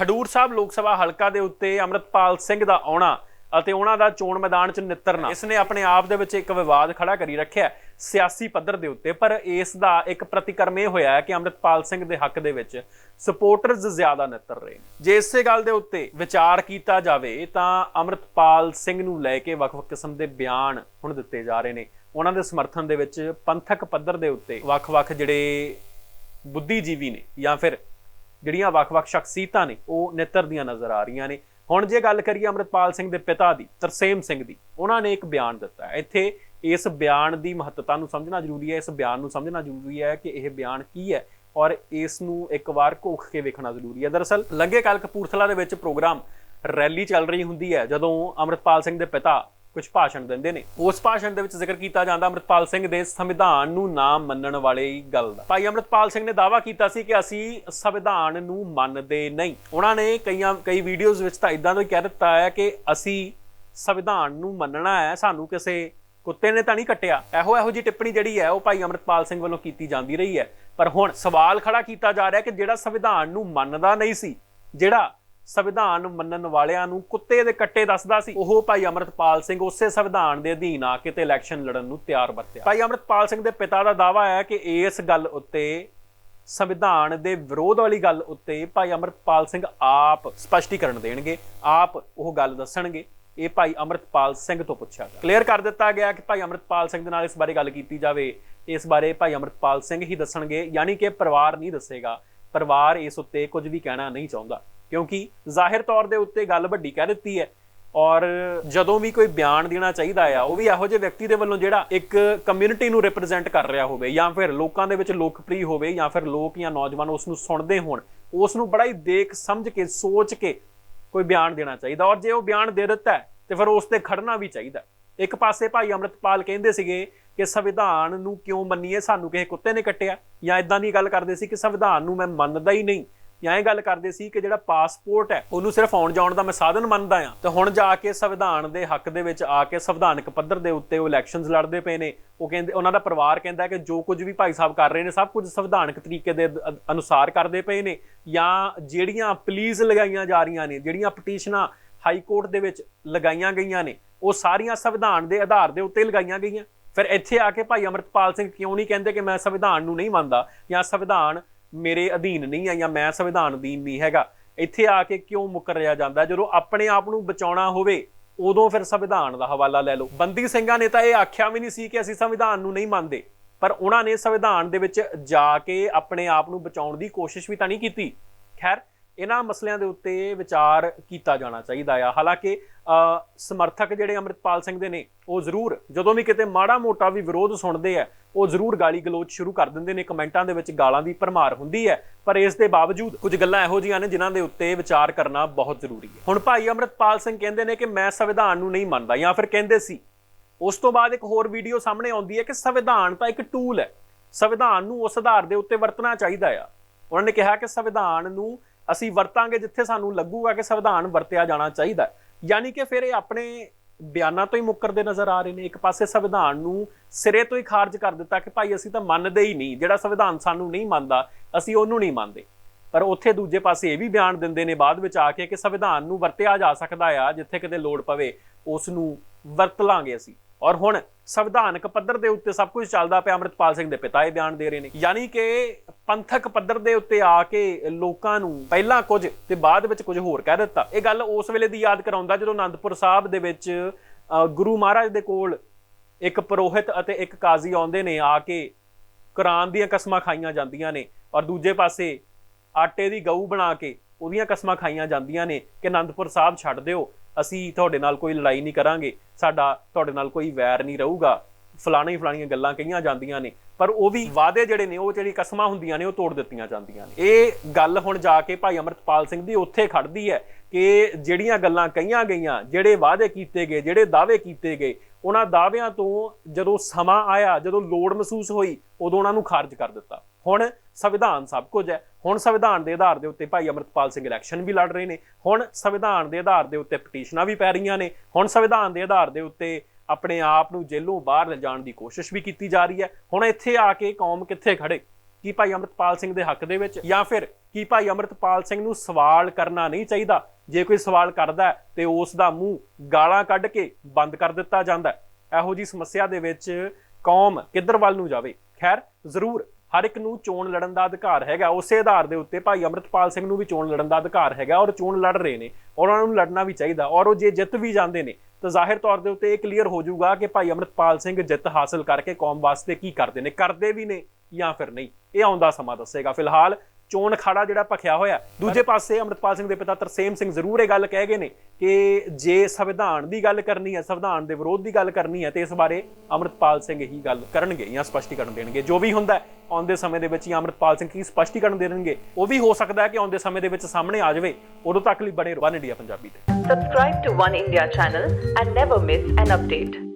ਖਡੂਰ ਸਾਹਿਬ ਲੋਕ ਸਭਾ ਹਲਕਾ ਦੇ ਉੱਤੇ ਅਮਰਤਪਾਲ ਸਿੰਘ ਦਾ ਆਉਣਾ ਅਤੇ ਉਹਨਾਂ ਦਾ ਚੋਣ ਮੈਦਾਨ 'ਚ ਨਿੱਤਰਨਾ। ਇਸ ਨੇ ਆਪਣੇ ਆਪ ਦੇ ਵਿੱਚ ਇੱਕ ਵਿਵਾਦ ਖੜਾ ਕਰੀ ਰੱਖਿਆ ਸਿਆਸੀ ਪੱਧਰ ਦੇ ਉੱਤੇ, ਪਰ ਇਸ ਦਾ ਇੱਕ ਪ੍ਰਤੀਕਰਮ ਇਹ ਹੋਇਆ ਹੈ ਕਿ ਅਮਰਤਪਾਲ ਸਿੰਘ ਦੇ ਹੱਕ ਦੇ ਵਿੱਚ ਸਪੋਰਟਰਜ਼ ਜ਼ਿਆਦਾ ਨਿੱਤਰ ਰਹੇ ਨੇ। ਜੇ ਇਸੇ ਗੱਲ ਦੇ ਉੱਤੇ ਵਿਚਾਰ ਕੀਤਾ ਜਾਵੇ, ਤਾਂ ਅਮਰਤਪਾਲ ਸਿੰਘ ਨੂੰ ਲੈ ਕੇ ਵੱਖ-ਵੱਖ ਕਿਸਮ ਦੇ ਬਿਆਨ ਹੁਣ ਦਿੱਤੇ ਜਾ ਰਹੇ ਨੇ। ਉਹਨਾਂ ਦੇ ਸਮਰਥਨ ਦੇ ਵਿੱਚ ਪੰਥਕ ਪੱਧਰ ਦੇ ਉੱਤੇ ਵੱਖ-ਵੱਖ ਜਿਹੜੇ ਬੁੱਧੀਜੀਵੀ ਨੇ ਜਾਂ ਫਿਰ ਜਿਹੜੀਆਂ ਵੱਖ-ਵੱਖ ਸ਼ਖਸੀਅਤਾਂ ਨੇ, ਉਹ ਨਿੱਤਰਦੀਆਂ ਨਜ਼ਰ ਆ ਰਹੀਆਂ ਨੇ। ਹੁਣ ਜੇ ਗੱਲ ਕਰੀਏ ਅਮਰਿਤਪਾਲ ਸਿੰਘ ਦੇ ਪਿਤਾ ਦੀ, ਤਰਸੇਮ ਸਿੰਘ ਦੀ, ਉਹਨਾਂ ਨੇ ਇੱਕ ਬਿਆਨ ਦਿੱਤਾ ਹੈ। ਇੱਥੇ ਇਸ ਬਿਆਨ ਦੀ ਮਹੱਤਤਾ ਨੂੰ ਸਮਝਣਾ ਜ਼ਰੂਰੀ ਹੈ, ਇਸ ਬਿਆਨ ਨੂੰ ਸਮਝਣਾ ਜ਼ਰੂਰੀ ਹੈ ਕਿ ਇਹ ਬਿਆਨ ਕੀ ਹੈ ਔਰ ਇਸ ਨੂੰ ਇੱਕ ਵਾਰ ਘੋਖ ਕੇ ਵੇਖਣਾ ਜ਼ਰੂਰੀ ਹੈ। ਦਰਅਸਲ ਲੰਘੇ ਕੱਲ ਕਪੂਰਥਲਾ ਦੇ ਵਿੱਚ ਪ੍ਰੋਗਰਾਮ ਰੈਲੀ ਚੱਲ ਰਹੀ ਹੁੰਦੀ ਹੈ, ਜਦੋਂ ਅਮਰਿਤਪਾਲ ਸਿੰਘ ਦੇ ਪਿਤਾ ਕੁਝ ਭਾਸ਼ਣ ਦਿੰਦੇ ਨੇ। ਉਸ ਭਾਸ਼ਣ ਦੇ ਵਿੱਚ ਜ਼ਿਕਰ ਕੀਤਾ ਜਾਂਦਾ ਅਮਰਿਤਪਾਲ ਸਿੰਘ ਦੇ ਸੰਵਿਧਾਨ ਨੂੰ ਨਾ ਮੰਨਣ ਵਾਲੇ ਗੱਲ ਦਾ। ਭਾਈ ਅਮਰਿਤਪਾਲ ਸਿੰਘ ਨੇ ਦਾਅਵਾ ਕੀਤਾ ਸੀ ਕਿ ਅਸੀਂ ਸੰਵਿਧਾਨ ਨੂੰ ਮੰਨਦੇ ਨਹੀਂ। ਉਹਨਾਂ ਨੇ ਕਈਆਂ, ਕਈ ਵੀਡੀਓਜ਼ ਵਿੱਚ ਤਾਂ ਇਦਾਂ ਦਾ ਹੀ ਕਹਿ ਦਿੱਤਾ ਹੈ ਕਿ ਅਸੀਂ ਸੰਵਿਧਾਨ ਨੂੰ ਮੰਨਣਾ ਹੈ, ਸਾਨੂੰ ਕਿਸੇ ਕੁੱਤੇ ਨੇ ਤਾਂ ਨਹੀਂ ਕੱਟਿਆ। ਇਹੋ ਇਹੋ ਜੀ ਟਿੱਪਣੀ ਜਿਹੜੀ ਹੈ, ਉਹ ਭਾਈ ਅਮਰਿਤਪਾਲ ਸਿੰਘ ਵੱਲੋਂ ਕੀਤੀ ਜਾਂਦੀ ਰਹੀ ਹੈ। ਪਰ ਹੁਣ ਸਵਾਲ ਖੜਾ ਕੀਤਾ ਜਾ ਰਿਹਾ ਕਿ ਜਿਹੜਾ ਸੰਵਿਧਾਨ ਨੂੰ ਮੰਨਦਾ ਨਹੀਂ ਸੀ, ਜਿਹੜਾ ਸੰਵਿਧਾਨ ਮੰਨਣ ਵਾਲਿਆਂ ਨੂੰ ਕੁੱਤੇ ਦੇ ਕੱਟੇ ਦੱਸਦਾ ਸੀ। ਉਹ ਭਾਈ ਅਮਰਤਪਾਲ ਸਿੰਘ ਉਸੇ ਸੰਵਿਧਾਨ ਦੇ ਅਧੀਨ ਆ ਕੇ ਤੇ ਇਲੈਕਸ਼ਨ ਲੜਨ ਨੂੰ ਤਿਆਰ ਵਰਤਿਆ। ਭਾਈ ਅਮਰਤਪਾਲ ਸਿੰਘ ਦੇ ਪਿਤਾ ਦਾ ਦਾਵਾ ਹੈ ਕਿ ਇਸ ਗੱਲ ਉੱਤੇ, ਸੰਵਿਧਾਨ ਦੇ ਵਿਰੋਧ ਵਾਲੀ ਗੱਲ ਉੱਤੇ ਭਾਈ ਅਮਰਤਪਾਲ ਸਿੰਘ ਆਪ ਸਪਸ਼ਟੀਕਰਨ ਦੇਣਗੇ, ਆਪ ਉਹ ਗੱਲ ਦੱਸਣਗੇ। ਇਹ ਭਾਈ ਅਮਰਤਪਾਲ ਸਿੰਘ ਤੋਂ ਪੁੱਛਿਆ ਗਿਆ। ਕਲੀਅਰ ਕਰ ਦਿੱਤਾ ਗਿਆ ਕਿ ਭਾਈ ਅਮਰਤਪਾਲ ਸਿੰਘ ਦੇ ਨਾਲ ਇਸ ਬਾਰੇ ਗੱਲ ਕੀਤੀ ਜਾਵੇ। ਇਸ ਬਾਰੇ ਭਾਈ ਅਮਰਤਪਾਲ ਸਿੰਘ ਹੀ ਦੱਸਣਗੇ, ਯਾਨੀ ਕਿ ਪਰਿਵਾਰ ਨਹੀਂ ਦੱਸੇਗਾ। ਪਰਿਵਾਰ ਇਸ ਉੱਤੇ ਕੁਝ ਵੀ ਕਹਿਣਾ ਨਹੀਂ ਚਾਹੁੰਦਾ। ਕਿਉਂਕਿ ਜ਼ਾਹਿਰ ਤੌਰ ਦੇ ਉੱਤੇ ਗੱਲ ਵੱਡੀ ਕਹਿ ਦਿੱਤੀ ਹੈ। ਔਰ ਜਦੋਂ ਵੀ ਕੋਈ ਬਿਆਨ ਦੇਣਾ ਚਾਹੀਦਾ ਆ ਉਹ ਵੀ ਇਹੋ ਜਿਹੇ ਵਿਅਕਤੀ ਦੇ ਵੱਲੋਂ ਜਿਹੜਾ ਇੱਕ ਕਮਿਊਨਿਟੀ ਨੂੰ ਰਿਪਰੈਜ਼ੈਂਟ ਕਰ ਰਿਹਾ ਹੋਵੇ ਜਾਂ ਫਿਰ ਲੋਕਾਂ ਦੇ ਵਿੱਚ ਲੋਕਪ੍ਰਿਯ ਹੋਵੇ ਜਾਂ ਫਿਰ ਲੋਕ ਜਾਂ ਨੌਜਵਾਨ ਉਸ ਨੂੰ ਸੁਣਦੇ ਹੋਣ ਉਸ ਨੂੰ ਬੜਾ ਹੀ ਦੇਖ ਸਮਝ ਕੇ ਸੋਚ ਕੇ ਕੋਈ ਬਿਆਨ ਦੇਣਾ ਚਾਹੀਦਾ। ਔਰ ਜੇ ਉਹ ਬਿਆਨ ਦੇ ਦਿੱਤਾ ਹੈ, ਤੇ ਫਿਰ ਉਸ ਤੇ ਖੜਨਾ ਵੀ ਚਾਹੀਦਾ। ਇੱਕ ਪਾਸੇ ਭਾਈ ਅਮਰਤਪਾਲ ਕਹਿੰਦੇ ਸੀਗੇ ਕਿ ਸੰਵਿਧਾਨ ਨੂੰ ਕਿਉਂ ਮੰਨੀਏ? ਸਾਨੂੰ ਕਿਸੇ ਕੁੱਤੇ ਨੇ ਕੱਟਿਆ। ਜਾਂ ਇਦਾਂ ਦੀ ਗੱਲ ਕਰਦੇ ਸੀ ਕਿ ਸੰਵਿਧਾਨ ਨੂੰ ਮੈਂ ਮੰਨਦਾ ਹੀ ਨਹੀਂ। ਜਾਂ ਇਹ ਗੱਲ ਕਰਦੇ ਸੀ ਕਿ ਜਿਹੜਾ ਪਾਸਪੋਰਟ ਹੈ, ਉਹਨੂੰ ਸਿਰਫ ਆਉਣ ਜਾਣ ਦਾ ਮੈਂ ਸਾਧਨ ਮੰਨਦਾ ਆ ਤੇ ਹੁਣ ਜਾ ਕੇ ਸੰਵਿਧਾਨ ਦੇ ਹੱਕ ਦੇ ਵਿੱਚ ਆ ਕੇ ਸੰਵਿਧਾਨਕ ਪੱਧਰ ਦੇ ਉੱਤੇ ਉਹ ਇਲੈਕਸ਼ਨਸ ਲੜਦੇ ਪਏ ਨੇ। ਉਹ ਕਹਿੰਦੇ, ਉਹਨਾਂ ਦਾ ਪਰਿਵਾਰ ਕਹਿੰਦਾ ਕਿ ਜੋ ਕੁਝ ਵੀ ਭਾਈ ਸਾਹਿਬ ਕਰ ਰਹੇ ਨੇ, ਸਭ ਕੁਝ ਸੰਵਿਧਾਨਕ ਤਰੀਕੇ ਦੇ ਅਨੁਸਾਰ ਕਰਦੇ ਪਏ ਨੇ ਜਾਂ ਜਿਹੜੀਆਂ ਪਲੀਜ਼ ਲਗਾਈਆਂ ਜਾ ਰਹੀਆਂ ਨੇ, ਜਿਹੜੀਆਂ ਪਟੀਸ਼ਨਾਂ ਹਾਈ ਕੋਰਟ ਦੇ ਵਿੱਚ ਲਗਾਈਆਂ ਗਈਆਂ ਨੇ, ਉਹ ਸਾਰੀਆਂ ਸੰਵਿਧਾਨ ਦੇ ਆਧਾਰ ਦੇ ਉੱਤੇ ਲਗਾਈਆਂ ਗਈਆਂ। ਫਿਰ ਇੱਥੇ ਆ ਕੇ ਭਾਈ ਅਮਰਤਪਾਲ ਸਿੰਘ ਕਿਉਂ ਨਹੀਂ ਕਹਿੰਦੇ ਕਿ ਮੈਂ ਸੰਵਿਧਾਨ ਨੂੰ ਨਹੀਂ ਮੰਨਦਾ ਜਾਂ ਸੰਵਿਧਾਨ ਮੇਰੇ ਅਧੀਨ ਨਹੀਂ ਹੈ ਜਾਂ ਮੈਂ ਸੰਵਿਧਾਨ ਅਧੀਨ ਨਹੀਂ ਹੈਗਾ, ਇੱਥੇ ਆ ਕੇ ਕਿਉਂ ਮੁੱਕਰ ਜਾਂਦਾ? ਜਦੋਂ ਆਪਣੇ ਆਪ ਨੂੰ ਬਚਾਉਣਾ ਹੋਵੇ, ਉਦੋਂ ਫਿਰ ਸੰਵਿਧਾਨ ਦਾ ਹਵਾਲਾ ਲੈ ਲਓ। ਬੰਦੀ ਸਿੰਘਾਂ ਨੇ ਤਾਂ ਇਹ ਆਖਿਆ ਵੀ ਨਹੀਂ ਸੀ ਕਿ ਅਸੀਂ ਸੰਵਿਧਾਨ ਨੂੰ ਨਹੀਂ ਮੰਨਦੇ, ਪਰ ਉਹਨਾਂ ਨੇ ਸੰਵਿਧਾਨ ਦੇ ਵਿੱਚ ਜਾ ਕੇ ਆਪਣੇ ਆਪ ਨੂੰ ਬਚਾਉਣ ਦੀ ਕੋਸ਼ਿਸ਼ ਵੀ ਤਾਂ ਨਹੀਂ ਕੀਤੀ। ਖੈਰ ਇਹਨਾਂ ਮਸਲਿਆਂ ਦੇ ਉੱਤੇ ਵਿਚਾਰ ਕੀਤਾ ਜਾਣਾ ਚਾਹੀਦਾ ਆ। ਹਾਲਾਂਕਿ ਸਮਰਥਕ ਜਿਹੜੇ ਅਮਰਿਤਪਾਲ ਸਿੰਘ ਦੇ ਨੇ, ਉਹ ਜ਼ਰੂਰ, ਜਦੋਂ ਵੀ ਕਿਤੇ ਮਾੜਾ ਮੋਟਾ ਵੀ ਵਿਰੋਧ ਸੁਣਦੇ ਆ, ਉਹ ਜ਼ਰੂਰ ਗਾਲੀ ਗਲੋਚ ਸ਼ੁਰੂ ਕਰ ਦਿੰਦੇ ਨੇ, ਕਮੈਂਟਾਂ ਦੇ ਵਿੱਚ ਗਾਲਾਂ ਦੀ ਭਰਮਾਰ ਹੁੰਦੀ ਹੈ ਪਰ ਇਸ ਦੇ ਬਾਵਜੂਦ ਕੁਝ ਗੱਲਾਂ ਇਹੋ ਜਿਹੀਆਂ ਨੇ ਜਿਨ੍ਹਾਂ ਦੇ ਉੱਤੇ ਵਿਚਾਰ ਕਰਨਾ ਬਹੁਤ ਜ਼ਰੂਰੀ ਹੈ ਹੁਣ ਭਾਈ ਅਮਰਿਤਪਾਲ ਸਿੰਘ ਕਹਿੰਦੇ ਨੇ ਕਿ ਮੈਂ ਸੰਵਿਧਾਨ ਨੂੰ ਨਹੀਂ ਮੰਨਦਾ, ਜਾਂ ਫਿਰ ਕਹਿੰਦੇ ਸੀ, ਉਸ ਤੋਂ ਬਾਅਦ ਇੱਕ ਹੋਰ ਵੀਡੀਓ ਸਾਹਮਣੇ ਆਉਂਦੀ ਹੈ ਕਿ ਸੰਵਿਧਾਨ ਤਾਂ ਇੱਕ ਟੂਲ ਹੈ। ਸੰਵਿਧਾਨ ਨੂੰ ਉਸ ਆਧਾਰ ਦੇ ਉੱਤੇ ਵਰਤਣਾ ਚਾਹੀਦਾ ਆ। ਉਹਨਾਂ ਨੇ ਕਿਹਾ ਕਿ ਸੰਵਿਧਾਨ ਨੂੰ ਅਸੀਂ ਵਰਤਾਂਗੇ ਜਿੱਥੇ ਸਾਨੂੰ ਲੱਗੂਗਾ ਕਿ ਸੰਵਿਧਾਨ ਵਰਤਿਆ ਜਾਣਾ ਚਾਹੀਦਾ ਯਾਨੀ ਕਿ ਫਿਰ ਇਹ ਆਪਣੇ ਬਿਆਨਾਂ ਤੋਂ ਹੀ ਮੁੱਕਰਦੇ ਨਜ਼ਰ ਆ ਰਹੇ ਨੇ। ਇੱਕ ਪਾਸੇ ਸੰਵਿਧਾਨ ਨੂੰ ਸਿਰੇ ਤੋਂ ਹੀ ਖਾਰਜ ਕਰ ਦਿੱਤਾ ਕਿ ਭਾਈ ਅਸੀਂ ਤਾਂ ਮੰਨਦੇ ਹੀ ਨਹੀਂ। ਜਿਹੜਾ ਸੰਵਿਧਾਨ ਸਾਨੂੰ ਨਹੀਂ ਮੰਨਦਾ, ਅਸੀਂ ਉਹਨੂੰ ਨਹੀਂ ਮੰਨਦੇ। ਪਰ ਉੱਥੇ ਦੂਜੇ ਪਾਸੇ ਇਹ ਵੀ ਬਿਆਨ ਦਿੰਦੇ ਨੇ ਬਾਅਦ ਵਿੱਚ ਆ ਕੇ ਕਿ ਸੰਵਿਧਾਨ ਨੂੰ ਵਰਤਿਆ ਜਾ ਸਕਦਾ ਆ, ਜਿੱਥੇ ਕਿਤੇ ਲੋੜ ਪਵੇ, ਉਸ ਨੂੰ ਵਰਤ ਲਾਂਗੇ ਅਸੀਂ। ਔਰ ਹੁਣ ਸੰਵਿਧਾਨਕ ਪੱਧਰ ਦੇ ਉੱਤੇ ਸਭ ਕੁਝ ਚੱਲਦਾ ਪਿਆ ਅਮਰਿਤਪਾਲ ਸਿੰਘ ਦੇ ਪਿਤਾ ਇਹ ਬਿਆਨ ਦੇ ਰਹੇ ਨੇ। ਯਾਨੀ ਕਿ ਪੰਥਕ ਪੱਧਰ ਦੇ ਉੱਤੇ ਆ ਕੇ ਲੋਕਾਂ ਨੂੰ ਪਹਿਲਾਂ ਕੁਝ ਤੇ ਬਾਅਦ ਵਿੱਚ ਕੁਝ ਹੋਰ ਕਹਿ ਦਿੱਤਾ। ਇਹ ਗੱਲ ਉਸ ਵੇਲੇ ਦੀ ਯਾਦ ਕਰਾਉਂਦਾ ਜਦੋਂ ਆਨੰਦਪੁਰ ਸਾਹਿਬ ਦੇ ਵਿੱਚ ਗੁਰੂ ਮਹਾਰਾਜ ਦੇ ਕੋਲ ਇੱਕ ਪੁਰੋਹਿਤ ਅਤੇ ਇੱਕ ਕਾਜ਼ੀ ਆਉਂਦੇ ਨੇ, ਆ ਕੇ ਕੁਰਾਨ ਦੀਆਂ ਕਸਮਾਂ ਖਾਈਆਂ ਜਾਂਦੀਆਂ ਨੇ ਔਰ ਦੂਜੇ ਪਾਸੇ ਆਟੇ ਦੀ ਗਊ ਬਣਾ ਕੇ ਉਹਦੀਆਂ ਕਸਮਾਂ ਖਾਈਆਂ ਜਾਂਦੀਆਂ ਨੇ ਕਿ ਆਨੰਦਪੁਰ ਸਾਹਿਬ ਛੱਡ ਦਿਓ। ਅਸੀਂ ਤੁਹਾਡੇ ਨਾਲ ਕੋਈ ਲੜਾਈ ਨਹੀਂ ਕਰਾਂਗੇ, ਸਾਡਾ ਤੁਹਾਡੇ ਨਾਲ ਕੋਈ ਵੈਰ ਨਹੀਂ ਰਹੂਗਾ। ਫਲਾਣੀ ਫਲਾਣੀਆਂ ਗੱਲਾਂ ਕਹੀਆਂ ਜਾਂਦੀਆਂ ਨੇ, ਪਰ ਉਹ ਵੀ ਵਾਅਦੇ ਜਿਹੜੇ ਨੇ, ਉਹ ਜਿਹੜੀ ਕਸਮਾਂ ਹੁੰਦੀਆਂ ਨੇ, ਉਹ ਤੋੜ ਦਿੱਤੀਆਂ ਜਾਂਦੀਆਂ ਨੇ। ਇਹ ਗੱਲ ਹੁਣ ਜਾ ਕੇ ਭਾਈ ਅਮਰਤਪਾਲ ਸਿੰਘ ਦੀ ਉੱਥੇ ਖੜਦੀ ਹੈ ਕਿ ਜਿਹੜੀਆਂ ਗੱਲਾਂ ਕਹੀਆਂ ਗਈਆਂ, ਜਿਹੜੇ ਵਾਅਦੇ ਕੀਤੇ ਗਏ, ਜਿਹੜੇ ਦਾਅਵੇ ਕੀਤੇ ਗਏ, ਉਹਨਾਂ ਦਾਅਵਿਆਂ ਤੋਂ ਜਦੋਂ ਸਮਾਂ ਆਇਆ, ਜਦੋਂ ਲੋੜ ਮਹਿਸੂਸ ਹੋਈ, ਉਦੋਂ ਉਹਨਾਂ ਨੂੰ ਖਾਰਜ ਕਰ ਦਿੱਤਾ। ਹੁਣ ਸੰਵਿਧਾਨ ਸਭ ਕੁਝ ਹੈ। ਹੁਣ ਸੰਵਿਧਾਨ ਦੇ ਆਧਾਰ ਦੇ ਉੱਤੇ ਭਾਈ ਅਮਰਤਪਾਲ ਸਿੰਘ ਇਲੈਕਸ਼ਨ ਵੀ ਲੜ ਰਹੇ ਨੇ। ਹੁਣ ਸੰਵਿਧਾਨ ਦੇ ਆਧਾਰ ਦੇ ਉੱਤੇ ਪਟੀਸ਼ਨਾਂ ਵੀ ਪੈ ਰਹੀਆਂ ਨੇ। ਹੁਣ ਸੰਵਿਧਾਨ ਦੇ ਆਧਾਰ ਦੇ ਉੱਤੇ ਆਪਣੇ ਆਪ ਨੂੰ ਜੇਲੋਂ ਬਾਹਰ ਲਿਜਾਣ ਦੀ ਕੋਸ਼ਿਸ਼ ਵੀ ਕੀਤੀ ਜਾ ਰਹੀ ਹੈ। ਹੁਣ ਇੱਥੇ ਆ ਕੇ ਕੌਮ ਕਿੱਥੇ ਖੜੇ? ਕੀ ਭਾਈ ਅਮਰਤਪਾਲ ਸਿੰਘ ਦੇ ਹੱਕ ਦੇ ਵਿੱਚ? ਜਾਂ ਫਿਰ ਕੀ ਭਾਈ ਅਮਰਤਪਾਲ ਸਿੰਘ ਨੂੰ ਸਵਾਲ ਕਰਨਾ ਨਹੀਂ ਚਾਹੀਦਾ? ਜੇ ਕੋਈ ਸਵਾਲ ਕਰਦਾ ਹੈ, ਤੇ ਉਸ ਦਾ ਮੂੰਹ ਗਾਲਾਂ ਕੱਢ ਕੇ ਬੰਦ ਕਰ ਦਿੱਤਾ ਜਾਂਦਾ ਇਹੋ ਜੀ ਸਮੱਸਿਆ ਦੇ ਵਿੱਚ ਕੌਮ ਕਿੱਧਰ ਵੱਲ ਨੂੰ ਜਾਵੇ? ਖੈਰ, ਜ਼ਰੂਰ ਹਰ ਇੱਕ ਨੂੰ ਚੋਣ ਲੜਨ ਦਾ ਅਧਿਕਾਰ ਹੈਗਾ। ਉਸੇ ਆਧਾਰ ਦੇ ਉੱਤੇ ਭਾਈ ਅਮਰਤਪਾਲ ਸਿੰਘ ਨੂੰ ਵੀ ਚੋਣ ਲੜਨ ਦਾ ਅਧਿਕਾਰ ਹੈਗਾ ਔਰ ਚੋਣ ਲੜ ਰਹੇ ਨੇ ਔਰ ਉਹਨਾਂ ਨੂੰ ਲੜਨਾ ਵੀ ਚਾਹੀਦਾ। ਔਰ ਉਹ ਜੇ ਜਿੱਤ ਵੀ ਜਾਂਦੇ ਨੇ, ਤਾਂ ਜ਼ਾਹਿਰ ਤੌਰ ਦੇ ਉੱਤੇ ਇਹ ਕਲੀਅਰ ਹੋ ਜਾਊਗਾ ਕਿ ਭਾਈ ਅਮਰਤਪਾਲ ਸਿੰਘ ਜਿੱਤ ਹਾਸਲ ਕਰਕੇ ਕੌਮ ਵਾਸਤੇ ਕੀ ਕਰਦੇ ਨੇ, ਕਰਦੇ ਵੀ ਨੇ ਜਾਂ ਫਿਰ ਨਹੀਂ। ਇਹ ਆਉਂਦਾ ਸਮਾਂ ਦੱਸੇਗਾ। ਫਿਲਹਾਲ ਚੋਣ ਅਖਾੜਾ ਜਿਹੜਾ ਭਖਿਆ ਹੋਇਆ। ਦੂਜੇ ਪਾਸੇ ਅਮਰਤਪਾਲ ਸਿੰਘ ਦੇ ਪਿਤਾ ਤਰਸੇਮ ਸਿੰਘ ਜ਼ਰੂਰ ਇਹ ਗੱਲ ਕਹਿ ਗਏ ਨੇ ਕਿ ਜੇ ਸੰਵਿਧਾਨ ਦੀ ਗੱਲ ਕਰਨੀ ਹੈ, ਸੰਵਿਧਾਨ ਦੇ ਵਿਰੋਧ ਦੀ ਗੱਲ ਕਰਨੀ ਹੈ, ਤੇ ਇਸ ਬਾਰੇ ਅਮਰਤਪਾਲ ਸਿੰਘ ਹੀ ਗੱਲ ਕਰਨਗੇ ਜਾਂ ਸਪਸ਼ਟੀਕਰਨ ਦੇਣਗੇ। ਜੋ ਵੀ ਹੁੰਦਾ ਆਉਂਦੇ ਸਮੇਂ ਦੇ ਵਿੱਚ ਹੀ ਅਮਰਤਪਾਲ ਸਿੰਘ ਕੀ ਸਪਸ਼ਟੀਕਰਨ ਦੇਣਗੇ, ਉਹ ਵੀ ਹੋ ਸਕਦਾ ਹੈ ਕਿ ਆਉਂਦੇ ਸਮੇਂ ਦੇ ਵਿੱਚ ਸਾਹਮਣੇ ਆ ਜਾਵੇ। ਉਦੋਂ ਤੱਕ ਲਈ ਬਣੇ ਰਹੋ ਵਨ ਇੰਡੀਆ ਪੰਜਾਬੀ ਤੇ। Subscribe to One India channel and never miss an update.